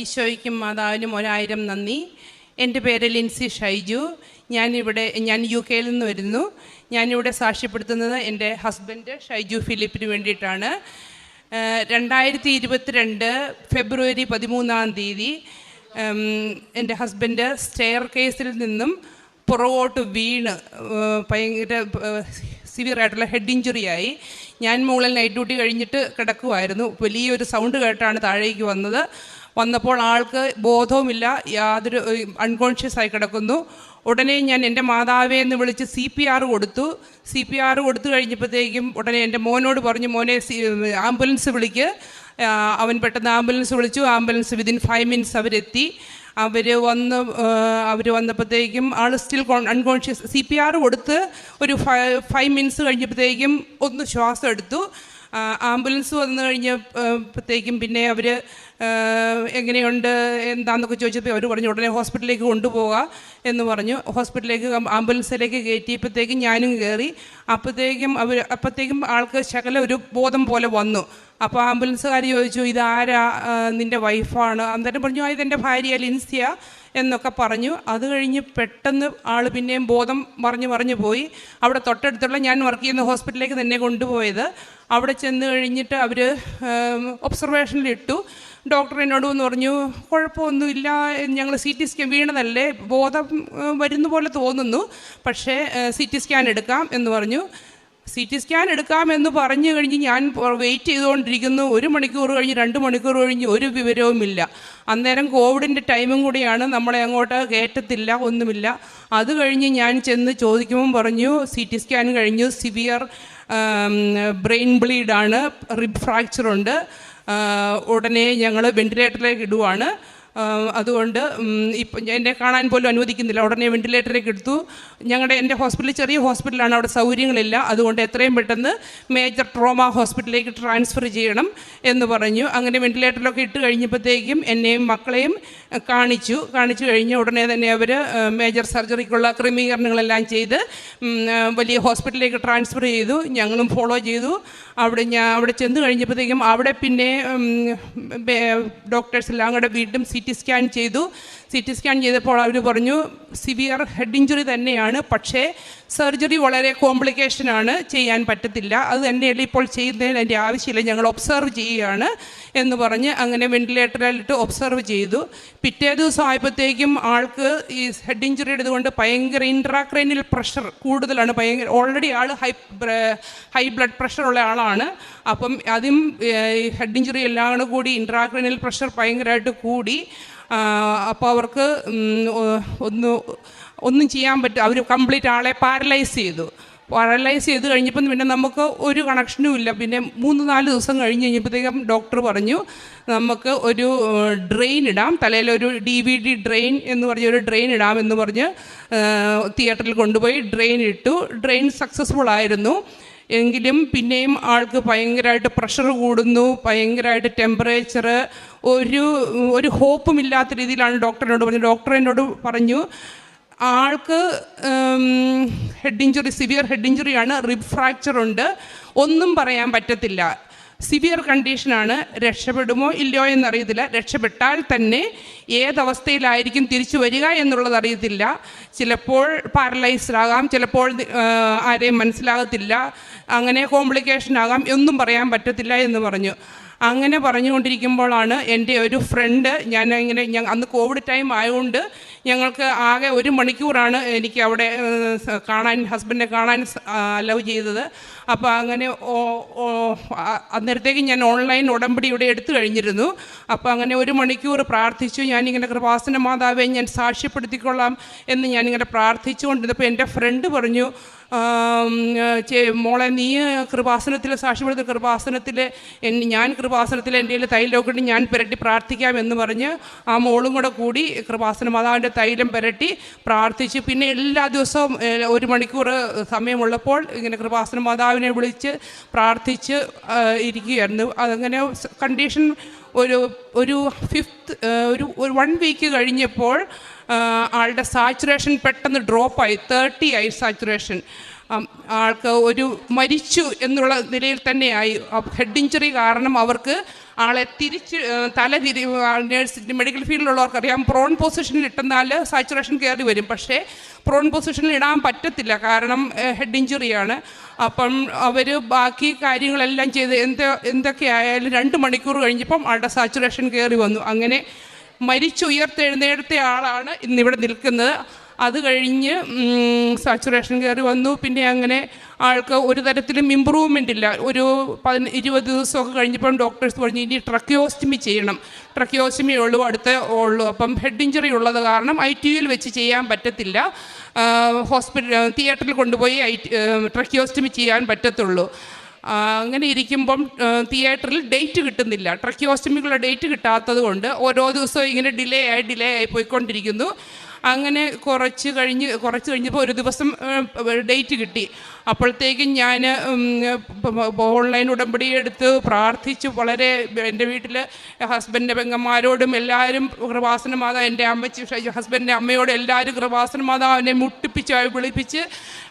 ഈശോയ്ക്കും മാതാവിനും ഒരായിരം നന്ദി. എന്റെ പേര് ലിൻസി ഷൈജു. ഞാനിവിടെ ഞാൻ യു കെയിൽ നിന്ന് വരുന്നു. ഞാനിവിടെ സാക്ഷ്യപ്പെടുത്തുന്നത് എന്റെ ഹസ്ബൻഡ് ഷൈജു ഫിലിപ്പിന് വേണ്ടിയിട്ടാണ്. രണ്ടായിരത്തി ഇരുപത്തിരണ്ട് ഫെബ്രുവരി പതിമൂന്നാം തീയതി എന്റെ ഹസ്ബൻഡ് സ്റ്റെയർ കേസിൽ നിന്നും പുറകോട്ട് വീണ് ഭയങ്കര സിവിയറായിട്ടുള്ള ഹെഡ് ഇഞ്ചുറി ആയി. ഞാൻ മുകളിൽ നൈറ്റ് ഡ്യൂട്ടി കഴിഞ്ഞിട്ട് കിടക്കുമായിരുന്നു വലിയൊരു സൗണ്ട് കേട്ടാണ് താഴേക്ക് വന്നത്. വന്നപ്പോൾ ആൾക്ക് ബോധവുമില്ല യാതൊരു അൺകോൺഷ്യസ് ആയി കിടക്കുന്നു. ഉടനെ ഞാൻ എന്റെ മാതാവേ എന്ന് വിളിച്ച് സി പി ആർ കൊടുത്തു. സി പി ആർ കൊടുത്തു കഴിഞ്ഞപ്പോഴത്തേക്കും ഉടനെ എന്റെ മോനോട് പറഞ്ഞു മോനെ ആംബുലൻസ് വിളിക്ക്. അവൻ പെട്ടെന്ന് ആംബുലൻസ് വിളിച്ചു. ആംബുലൻസ് വിതിൻ ഫൈവ് മിനിറ്റ്സ് അവരെത്തി. അവർ വന്ന് അവർ വന്നപ്പോഴത്തേക്കും ആൾ still unconscious C P R കൊടുത്ത് ഒരു ഫൈവ് ഫൈവ് മിനിറ്റ്സ് കഴിഞ്ഞപ്പോഴത്തേക്കും ഒന്ന് ശ്വാസം എടുത്തു. ആംബുലൻസ് വന്നു കഴിഞ്ഞപ്പോഴത്തേക്കും പിന്നെ അവർ എങ്ങനെയുണ്ട് എന്താണെന്നൊക്കെ ചോദിച്ചപ്പോൾ അവർ പറഞ്ഞു ഉടനെ ഹോസ്പിറ്റലിലേക്ക് കൊണ്ടുപോകാം എന്ന് പറഞ്ഞു. ഹോസ്പിറ്റലിലേക്ക് ആംബുലൻസിലേക്ക് കയറ്റിയപ്പോഴത്തേക്കും ഞാനും കയറി അപ്പോഴത്തേക്കും അവർ അപ്പോഴത്തേക്കും ആൾക്ക് ശകല ഒരു ബോധം പോലെ വന്നു. അപ്പോൾ ആംബുലൻസുകാർ ചോദിച്ചു ഇതാരാ നിന്റെ വൈഫാണ്? അന്നേരം പറഞ്ഞു ആ ഇതെന്റെ ഭാര്യ ലിൻസിയ എന്നൊക്കെ പറഞ്ഞു. അത് കഴിഞ്ഞ് പെട്ടെന്ന് ആൾ പിന്നെയും ബോധം മറിഞ്ഞ് മറിഞ്ഞ് പോയി. അവിടെ തൊട്ടടുത്തുള്ള ഞാൻ വർക്ക് ചെയ്യുന്ന ഹോസ്പിറ്റലിലേക്ക് തന്നെ കൊണ്ടുപോയത്. അവിടെ ചെന്ന് കഴിഞ്ഞിട്ട് അവർ ഒബ്സർവേഷനിലിട്ടു ഡോക്ടർ എന്നോട് വന്ന് പറഞ്ഞു കുഴപ്പമൊന്നുമില്ല ഞങ്ങൾ സി ടി സ്കാൻ വീണതല്ലേ ബോധം വരുന്ന പോലെ തോന്നുന്നു പക്ഷേ സി ടി സ്കാൻ എടുക്കാം എന്ന് പറഞ്ഞു. സി ടി സ്കാൻ എടുക്കാമെന്ന് പറഞ്ഞു കഴിഞ്ഞ് ഞാൻ വെയിറ്റ് ചെയ്തുകൊണ്ടിരിക്കുന്നു. ഒരു മണിക്കൂർ കഴിഞ്ഞ് രണ്ട് മണിക്കൂർ കഴിഞ്ഞ് ഒരു വിവരവുമില്ല. അന്നേരം കോവിഡിന്റെ ടൈമും കൂടിയാണ് നമ്മളെ അങ്ങോട്ട് കയറ്റത്തില്ല ഒന്നുമില്ല. അത് കഴിഞ്ഞ് ഞാൻ ചെന്ന് ചോദിക്കുമ്പം പറഞ്ഞു സി ടി സ്കാൻ കഴിഞ്ഞു. സിവിയർ ബ്രെയിൻ ബ്ലീഡാണ് റിബ് ഫ്രാക്ചറുണ്ട് ഉടനെ ഞങ്ങൾ വെന്റിലേറ്ററിലേക്ക് ഇടുവാണ്. അതുകൊണ്ട് ഇപ്പം എന്നെ കാണാൻ പോലും അനുവദിക്കുന്നില്ല. ഉടനെ വെന്റിലേറ്ററിലേക്ക് എടുത്തു. ഞങ്ങളുടെ എന്റെ ഹോസ്പിറ്റൽ ചെറിയ ഹോസ്പിറ്റലാണ് അവിടെ സൗകര്യങ്ങളില്ല. അതുകൊണ്ട് എത്രയും പെട്ടെന്ന് മേജർ ട്രോമ ഹോസ്പിറ്റലിലേക്ക് ട്രാൻസ്ഫർ ചെയ്യണം എന്ന് പറഞ്ഞു. അങ്ങനെ വെന്റിലേറ്ററിലൊക്കെ ഇട്ട് കഴിഞ്ഞപ്പോഴത്തേക്കും എന്നെയും മക്കളെയും കാണിച്ചു. കാണിച്ചു കഴിഞ്ഞ് ഉടനെ തന്നെ അവർ മേജർ സർജറിക്കുള്ള ക്രമീകരണങ്ങളെല്ലാം ചെയ്ത് വലിയ ഹോസ്പിറ്റലിലേക്ക് ട്രാൻസ്ഫർ ചെയ്തു. ഞങ്ങളും ഫോളോ ചെയ്തു. അവിടെ ഞാൻ അവിടെ ചെന്ന് കഴിഞ്ഞപ്പോഴത്തേക്കും അവിടെ പിന്നെ ഡോക്ടേഴ്സ് എല്ലാം കൂടെ വീണ്ടും സി ടി സ്കാൻ ചെയ്തു. സി ടി സ്കാൻ ചെയ്തപ്പോൾ അവർ പറഞ്ഞു സിവിയർ ഹെഡ് ഇഞ്ചുറി തന്നെയാണ് പക്ഷേ സർജറി വളരെ കോംപ്ലിക്കേഷനാണ് ചെയ്യാൻ പറ്റത്തില്ല. അത് തന്നെയല്ല ഇപ്പോൾ ചെയ്യുന്നതിന് അതിന്റെ ആവശ്യമില്ല. ഞങ്ങൾ ഒബ്സർവ് ചെയ്യുകയാണ് എന്ന് പറഞ്ഞ് അങ്ങനെ വെന്റിലേറ്ററിലിട്ട് ഒബ്സർവ് ചെയ്തു. പിറ്റേ ദിവസം ആയപ്പോഴത്തേക്കും ആൾക്ക് ഈ ഹെഡ് ഇഞ്ചുറി എടുത്തുകൊണ്ട് ഭയങ്കര ഇൻട്രാക്രൈനിൽ പ്രഷർ കൂടുതലാണ്. ഭയങ്കര ഓൾറെഡി ആൾ ഹൈ ഹൈ ബ്ലഡ് പ്രഷർ ഉള്ള ആളാണ്. അപ്പം അതും ഹെഡ് ഇഞ്ചുറി എല്ലാം കൂടി ഇൻട്രാക്രൈനിൽ പ്രഷർ ഭയങ്കരമായിട്ട് കൂടി. അപ്പോൾ അവർക്ക് ഒന്ന് ഒന്നും ചെയ്യാൻ പറ്റും അവർ കംപ്ലീറ്റ് ആളെ പാരലൈസ് ചെയ്തു. പാരലൈസ് ചെയ്ത് കഴിഞ്ഞപ്പം പിന്നെ നമുക്ക് ഒരു കണക്ഷനും ഇല്ല. പിന്നെ മൂന്ന് നാല് ദിവസം കഴിഞ്ഞ് കഴിഞ്ഞപ്പോഴത്തേക്കും ഡോക്ടർ പറഞ്ഞു നമുക്ക് ഒരു ഡ്രെയിൻ ഇടാം. തലയിൽ ഒരു ഡി വി ഡി ഡ്രെയിൻ എന്ന് പറഞ്ഞ ഒരു ഡ്രെയിൻ ഇടാം എന്ന് പറഞ്ഞ് തിയേറ്ററിൽ കൊണ്ടുപോയി ഡ്രെയിൻ ഇട്ടു. ഡ്രെയിൻ സക്സസ്ഫുൾ ആയിരുന്നു. എങ്കിലും പിന്നെയും ആൾക്ക് ഭയങ്കരമായിട്ട് പ്രഷർ കൂടുന്നു ഭയങ്കരമായിട്ട് ടെമ്പറേച്ചർ ഒരു ഒരു ഹോപ്പും ഇല്ലാത്ത രീതിയിലാണ് ഡോക്ടറിനോട് പറഞ്ഞത്. ഡോക്ടർ എന്നോട് പറഞ്ഞു ആൾക്ക് ഹെഡ് ഇഞ്ചുറി സിവിയർ ഹെഡ് ഇഞ്ചുറിയാണ് റിബ് ഫ്രാക്ചർ ഉണ്ട്. ഒന്നും പറയാൻ പറ്റത്തില്ല. സിവിയർ കണ്ടീഷനാണ് രക്ഷപ്പെടുമോ ഇല്ലയോ എന്നറിയത്തില്ല. രക്ഷപ്പെട്ടാൽ തന്നെ ഏതവസ്ഥയിലായിരിക്കും തിരിച്ചു വരിക എന്നുള്ളത് അറിയത്തില്ല. ചിലപ്പോൾ പാരലൈസ്ഡ് ആകാം. ചിലപ്പോൾ ആരെയും മനസ്സിലാകത്തില്ല. അങ്ങനെ കോംപ്ലിക്കേഷൻ ആകാം. ഒന്നും പറയാൻ പറ്റത്തില്ല എന്ന് പറഞ്ഞു. അങ്ങനെ പറഞ്ഞുകൊണ്ടിരിക്കുമ്പോഴാണ് എന്റെ ഒരു ഫ്രണ്ട് ഞാൻ ഇങ്ങനെ ഞാൻ അന്ന് കോവിഡ് ടൈം ആയതുകൊണ്ട് ഞങ്ങൾക്ക് ആകെ ഒരു മണിക്കൂറാണ് എനിക്ക് അവിടെ കാണാൻ ഹസ്ബൻഡിനെ കാണാൻ അലവ് ചെയ്തത്. അപ്പോൾ അങ്ങനെ അന്നേരത്തേക്ക് ഞാൻ ഓൺലൈൻ ഉടമ്പടി ഇവിടെ എടുത്തു കഴിഞ്ഞിരുന്നു. അപ്പോൾ അങ്ങനെ ഒരു മണിക്കൂർ പ്രാർത്ഥിച്ചു. ഞാനിങ്ങനെ കൃപാസന മാതാവെ ഞാൻ സാക്ഷ്യപ്പെടുത്തിക്കൊള്ളാം എന്ന് ഞാനിങ്ങനെ പ്രാർത്ഥിച്ചുകൊണ്ടിരുന്നപ്പോൾ എന്റെ ഫ്രണ്ട് പറഞ്ഞു മോളെ നീ കൃപാസനത്തിലെ സാക്ഷ്യപ്പെടുത്ത കൃപാസനത്തിലെ ഞാൻ കൃപാസനത്തിലെ എന്റെ തൈലോക്കിട്ട് ഞാൻ പുരട്ടി പ്രാർത്ഥിക്കാം എന്ന് പറഞ്ഞ് ആ മോളും കൂടെ കൂടി കൃപാസന മാതാവിന്റെ തൈലം പുരട്ടി പ്രാർത്ഥിച്ച്. പിന്നെ എല്ലാ ദിവസവും ഒരു മണിക്കൂർ സമയമുള്ളപ്പോൾ ഇങ്ങനെ കൃപാസന മാതാവിനെ വിളിച്ച് പ്രാർത്ഥിച്ച് ഇരിക്കുകയായിരുന്നു. അതങ്ങനെ കണ്ടീഷൻ ഒരു ഒരു ഫിഫ്ത്ത് ഒരു ഒരു വൺ വീക്ക് കഴിഞ്ഞപ്പോൾ ആളുടെ സാച്ചുറേഷൻ പെട്ടെന്ന് ഡ്രോപ്പായി. തേർട്ടി ആയി സാച്ചുറേഷൻ. ആൾക്ക് ഒരു മരിച്ചു എന്നുള്ള നിലയിൽ തന്നെയായി. ഹെഡ് ഇഞ്ചുറി കാരണം അവർക്ക് ആളെ തിരിച്ച് തല തിരി നേഴ്സ് മെഡിക്കൽ ഫീൽഡിലുള്ളവർക്ക് അറിയാം പ്രോൺ പൊസിഷനിൽ ഇട്ടെന്നാൽ സാച്ചുറേഷൻ കയറി വരും. പക്ഷേ പ്രോൺ പൊസിഷനിൽ ഇടാൻ പറ്റത്തില്ല. കാരണം ഹെഡ് ഇഞ്ചുറിയാണ് അപ്പം അവർ ബാക്കി കാര്യങ്ങളെല്ലാം ചെയ്ത് എന്ത് എന്തൊക്കെ ആയാലും രണ്ട് മണിക്കൂർ കഴിഞ്ഞപ്പം ആളുടെ സാച്ചുറേഷൻ കയറി വന്നു. അങ്ങനെ മരിച്ചുയർത്തെഴുന്നേടുത്ത ആളാണ് ഇന്നിവിടെ നിൽക്കുന്നത്. അത് കഴിഞ്ഞ് സാച്ചുറേഷൻ കയറി വന്നു. പിന്നെ അങ്ങനെ ആൾക്ക് ഒരു തരത്തിലും ഇമ്പ്രൂവ്മെന്റ് ഇല്ല. ഒരു പതിന ഇരുപത് ദിവസമൊക്കെ കഴിഞ്ഞപ്പം ഡോക്ടേഴ്സ് പറഞ്ഞു ഇനി ട്രക്കിയോസ്റ്റമി ചെയ്യണം. ട്രക്കിയോസ്റ്റമി ഉള്ളൂ അടുത്ത ഉള്ളൂ. അപ്പം ഹെഡ് ഇഞ്ചറി ഉള്ളത് കാരണം ഐ ടി യുയിൽ വെച്ച് ചെയ്യാൻ പറ്റത്തില്ല. ഹോസ്പിറ്റൽ തിയേറ്ററിൽ കൊണ്ടുപോയി ഐ ട്രക്കിയോസ്റ്റമി ചെയ്യാൻ പറ്റത്തുള്ളൂ. അങ്ങനെ ഇരിക്കുമ്പം തിയേറ്ററിൽ ഡേറ്റ് കിട്ടുന്നില്ല. ട്രക്കിയോസ്റ്റമിക്കുള്ള ഡേറ്റ് കിട്ടാത്തത് കൊണ്ട് ഓരോ ദിവസവും ഇങ്ങനെ ഡിലേ ആയി ഡിലേ ആയി പോയിക്കൊണ്ടിരിക്കുന്നു. അങ്ങനെ കുറച്ച് കഴിഞ്ഞ് കുറച്ച് കഴിഞ്ഞപ്പോൾ ഒരു ദിവസം ഡേറ്റ് കിട്ടി. അപ്പോഴത്തേക്കും ഞാൻ ഓൺലൈൻ ഉടമ്പടി എടുത്ത് പ്രാർത്ഥിച്ച്. വളരെ എന്റെ വീട്ടിൽ ഹസ്ബൻഡിന്റെ പെങ്ങന്മാരോടും എല്ലാവരും കൃപാസന മാതാവ് എന്റെ അമ്മച്ചി ഹസ്ബൻഡിന്റെ അമ്മയോടും എല്ലാവരും കൃപാസന മാതാവിനെ മുട്ടിപ്പിച്ച് വിളിപ്പിച്ച്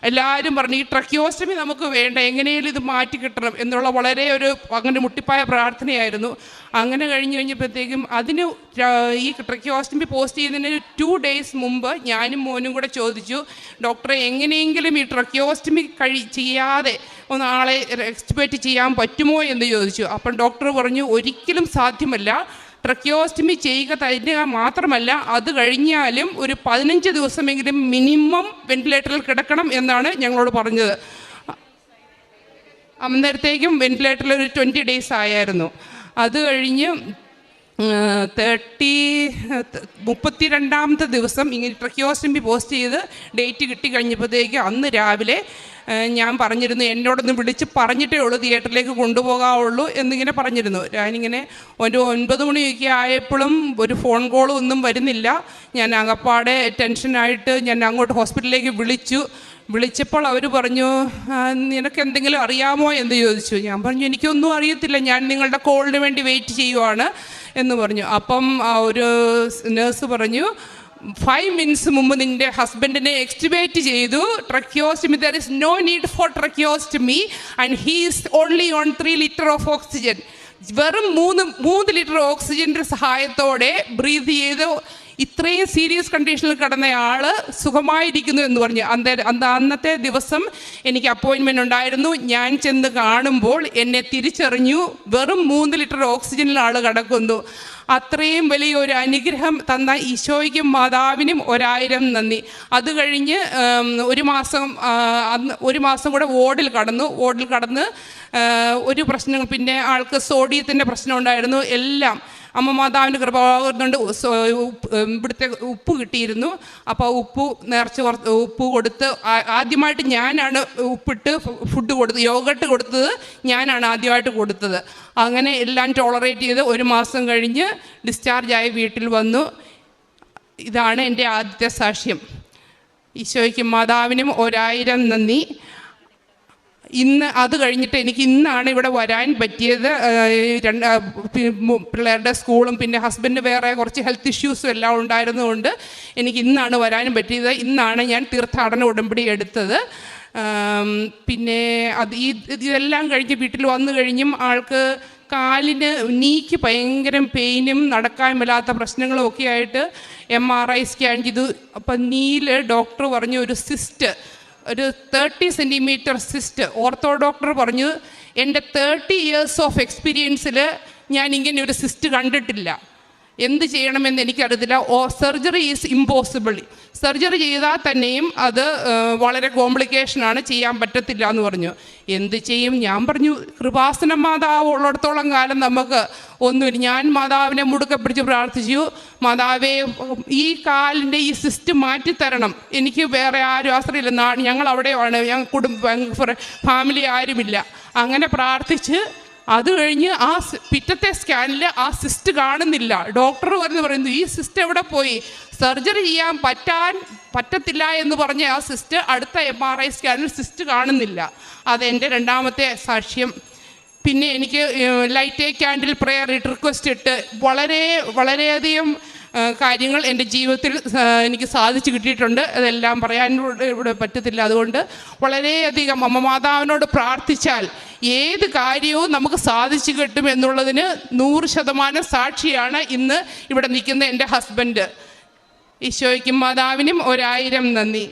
എല്ലാവരും പറഞ്ഞു ഈ ട്രക്കിയോസ്റ്റമി നമുക്ക് വേണ്ട എങ്ങനെയും ഇത് മാറ്റി കിട്ടണം എന്നുള്ള വളരെ ഒരു അങ്ങനെ മുട്ടിപ്പായ പ്രാർത്ഥനയായിരുന്നു. അങ്ങനെ കഴിഞ്ഞ് കഴിഞ്ഞപ്പോഴത്തേക്കും അതിന് ഈ ട്രക്കിയോസ്റ്റമി പോസ്റ്റ് ചെയ്യുന്നതിന് ടു ഡേയ്സ് മുമ്പ് ഞാനും മോനും കൂടെ ചോദിച്ചു ഡോക്ടറെ എങ്ങനെയെങ്കിലും ഈ ട്രക്കിയോസ്റ്റമി കഴി ചെയ്യാതെ ഒന്ന് ആളെ എക്സ്പെക്റ്റ് ചെയ്യാൻ പറ്റുമോ എന്ന് ചോദിച്ചു. അപ്പം ഡോക്ടർ പറഞ്ഞു ഒരിക്കലും സാധ്യമല്ല. ട്രക്കിയോസ്റ്റമി ചെയ്യുക തന്നെ മാത്രമല്ല അത് കഴിഞ്ഞാലും ഒരു പതിനഞ്ച് ദിവസമെങ്കിലും മിനിമം വെന്റിലേറ്ററിൽ കിടക്കണം എന്നാണ് ഞങ്ങളോട് പറഞ്ഞത്. അന്നേരത്തേക്കും വെന്റിലേറ്ററിൽ ഒരു ട്വന്റി ഡേയ്സ് ആയായിരുന്നു. അത് കഴിഞ്ഞ് തേർട്ടി മുപ്പത്തി രണ്ടാമത്തെ ദിവസം ഇങ്ങനെ ട്രക്കിയോസ്റ്റമി പോസ്റ്റ് ചെയ്ത് ഡേറ്റ് കിട്ടി കഴിഞ്ഞപ്പോഴത്തേക്ക് അന്ന് രാവിലെ ഞാൻ പറഞ്ഞിരുന്നു എന്നോടൊന്ന് വിളിച്ച് പറഞ്ഞിട്ടേ ഉള്ളൂ തിയേറ്ററിലേക്ക് കൊണ്ടുപോകാവുള്ളൂ എന്നിങ്ങനെ പറഞ്ഞിരുന്നു. ഞാനിങ്ങനെ ഒരു ഒൻപത് മണിയൊക്കെ ആയപ്പോഴും ഒരു ഫോൺ കോളും ഒന്നും വരുന്നില്ല. ഞാൻ അകപ്പാടെ ടെൻഷനായിട്ട് ഞാൻ അങ്ങോട്ട് ഹോസ്പിറ്റലിലേക്ക് വിളിച്ചു. വിളിച്ചപ്പോൾ അവർ പറഞ്ഞു നിനക്ക് എന്തെങ്കിലും അറിയാമോ എന്ന് ചോദിച്ചു. ഞാൻ പറഞ്ഞു എനിക്കൊന്നും അറിയത്തില്ല ഞാൻ നിങ്ങളുടെ കോളിന് വേണ്ടി വെയിറ്റ് ചെയ്യുവാണ്. എന്ന് പറഞ്ഞു. അപ്പം ഒരു നേഴ്സ് പറഞ്ഞു ഫൈവ് മിനിറ്റ്സ് മുമ്പ് നിന്റെ ഹസ്ബൻഡിനെ എക്സ്റ്റിബേറ്റ് ചെയ്തു. Tracheostomy there is no need for tracheostomy and he's only on three litre of oxygen വെറും മൂന്ന് മൂന്ന് ലിറ്റർ ഓക്സിജന്റെ സഹായത്തോടെ ബ്രീത്ത് ചെയ്ത്. ഇത്രയും സീരിയസ് കണ്ടീഷനിൽ കിടന്നയാൾ സുഖമായിരിക്കുന്നു എന്ന് പറഞ്ഞു. അന്നേ അന്ന് അന്നത്തെ ദിവസം എനിക്ക് അപ്പോയിൻമെന്റ് ഉണ്ടായിരുന്നു. ഞാൻ ചെന്ന് കാണുമ്പോൾ എന്നെ തിരിച്ചറിഞ്ഞു. വെറും മൂന്ന് ലിറ്റർ ഓക്സിജനിൽ ആൾ കിടക്കുന്നു. അത്രയും വലിയ ഒരു അനുഗ്രഹം തന്ന ഈശോയ്ക്കും മാതാവിനും ഒരായിരം നന്ദി. അത് കഴിഞ്ഞ് ഒരു മാസം അന്ന് ഒരു മാസം കൂടെ വാർഡിൽ കടന്നു. വാർഡിൽ കടന്ന് ഒരു പ്രശ്നം പിന്നെ ആൾക്ക് സോഡിയത്തിന്റെ പ്രശ്നം ഉണ്ടായിരുന്നു. എല്ലാം അമ്മ മാതാവിന്റെ കൊണ്ട് ഇവിടുത്തെ ഉപ്പ് കിട്ടിയിരുന്നു. അപ്പോൾ ഉപ്പ് നേർച്ച കുറച്ച് ഉപ്പ് കൊടുത്ത് ആദ്യമായിട്ട് ഞാനാണ് ഉപ്പിട്ട് ഫുഡ് കൊടുത്ത് യോഗട്ട് കൊടുത്തത് ഞാനാണ് ആദ്യമായിട്ട് കൊടുത്തത്. അങ്ങനെ എല്ലാം ടോളറേറ്റ് ചെയ്ത് ഒരു മാസം കഴിഞ്ഞ് ഡിസ്ചാർജായി വീട്ടിൽ വന്നു. ഇതാണ് എന്റെ ആദ്യത്തെ സാക്ഷ്യം. ഈശോയ്ക്കും മാതാവിനും ഒരായിരം നന്ദി. ഇന്ന് അത് കഴിഞ്ഞിട്ട് എനിക്ക് ഇന്നാണ് ഇവിടെ വരാൻ പറ്റിയത്. രണ്ട് പിള്ളേരുടെ സ്കൂളും പിന്നെ ഹസ്ബൻഡ് വേറെ കുറച്ച് ഹെൽത്ത് ഇഷ്യൂസും എല്ലാം ഉണ്ടായിരുന്നതുകൊണ്ട് എനിക്ക് ഇന്നാണ് വരാനും പറ്റിയത്. ഇന്നാണ് ഞാൻ തീർത്ഥാടന ഉടമ്പടി എടുത്തത്. പിന്നെ അത് ഈ ഇതെല്ലാം കഴിഞ്ഞ് വീട്ടിൽ വന്നു കഴിഞ്ഞും ആൾക്ക് കാലിന് നീക്ക് ഭയങ്കര പെയിനും നടക്കാൻ മേലാത്ത പ്രശ്നങ്ങളും ഒക്കെ ആയിട്ട് എം ആർ ഐ സ്കാൻ ചെയ്തു. അപ്പം നീൽ ഡോക്ടർ പറഞ്ഞു ഒരു സിസ്റ്റ് ഒരു thirty centimetre cyst ortho doctor പറഞ്ഞു എന്റെ തേർട്ടി ഇയേഴ്സ് ഓഫ് എക്സ്പീരിയൻസിൽ ഞാൻ ഇങ്ങനെ ഒരു സിസ്റ്റ് കണ്ടിട്ടില്ല. എന്ത് ചെയ്യണമെന്ന് എനിക്കറിയത്തില്ല oh surgery is impossible. Surgery ചെയ്താൽ തന്നെയും അത് വളരെ കോംപ്ലിക്കേഷനാണ് ചെയ്യാൻ പറ്റത്തില്ല എന്ന് പറഞ്ഞു. എന്ത് ചെയ്യും? ഞാൻ പറഞ്ഞു കൃപാസന മാതാവ് ഉള്ളിടത്തോളം കാലം നമുക്ക് ഒന്നുമില്ല ഞാൻ മാതാവിനെ മുടുക്കെ പിടിച്ച് പ്രാർത്ഥിച്ചു. മാതാവേ ഈ കാലിന്റെ ഈ സിസ്റ്റം മാറ്റിത്തരണം എനിക്ക് വേറെ ആരും ആശ്രയമില്ല ഞങ്ങൾ അവിടെയാണ്. ഞങ്ങൾ കുടുംബ ഫാമിലി ആരുമില്ല. അങ്ങനെ പ്രാർത്ഥിച്ച് അത് കഴിഞ്ഞ് ആ പിറ്റത്തെ സ്കാനിൽ ആ സിസ്റ്റ് കാണുന്നില്ല. ഡോക്ടർ വന്ന് പറയുന്നു ഈ സിസ്റ്റ് എവിടെ പോയി? സർജറി ചെയ്യാൻ പറ്റാൻ പറ്റത്തില്ല എന്ന് പറഞ്ഞ ആ സിസ്റ്റ് അടുത്ത എം ആർ ഐ സ്കാനിൽ സിസ്റ്റ് കാണുന്നില്ല. അതെന്റെ രണ്ടാമത്തെ സാക്ഷ്യം. പിന്നെ എനിക്ക് ലൈറ്റ് ക്യാൻഡിൽ പ്രെയർ റിക്വസ്റ്റ് ഇട്ട് വളരെ വളരെയധികം കാര്യങ്ങൾ എന്റെ ജീവിതത്തിൽ എനിക്ക് സാധിച്ചു കിട്ടിയിട്ടുണ്ട്. അതെല്ലാം പറയാൻ ഇവിടെ- പറ്റത്തില്ല. അതുകൊണ്ട് വളരെയധികം അമ്മ മാതാവിനോട് പ്രാർത്ഥിച്ചാൽ ഏത് കാര്യവും നമുക്ക് സാധിച്ചു കിട്ടും എന്നുള്ളതിന് നൂറ് ശതമാനം സാക്ഷിയാണ് ഇന്ന് ഇവിടെ നിൽക്കുന്ന എന്റെ ഹസ്ബൻഡ്. ഈശോയ്ക്കും മാതാവിനും ഒരായിരം നന്ദി.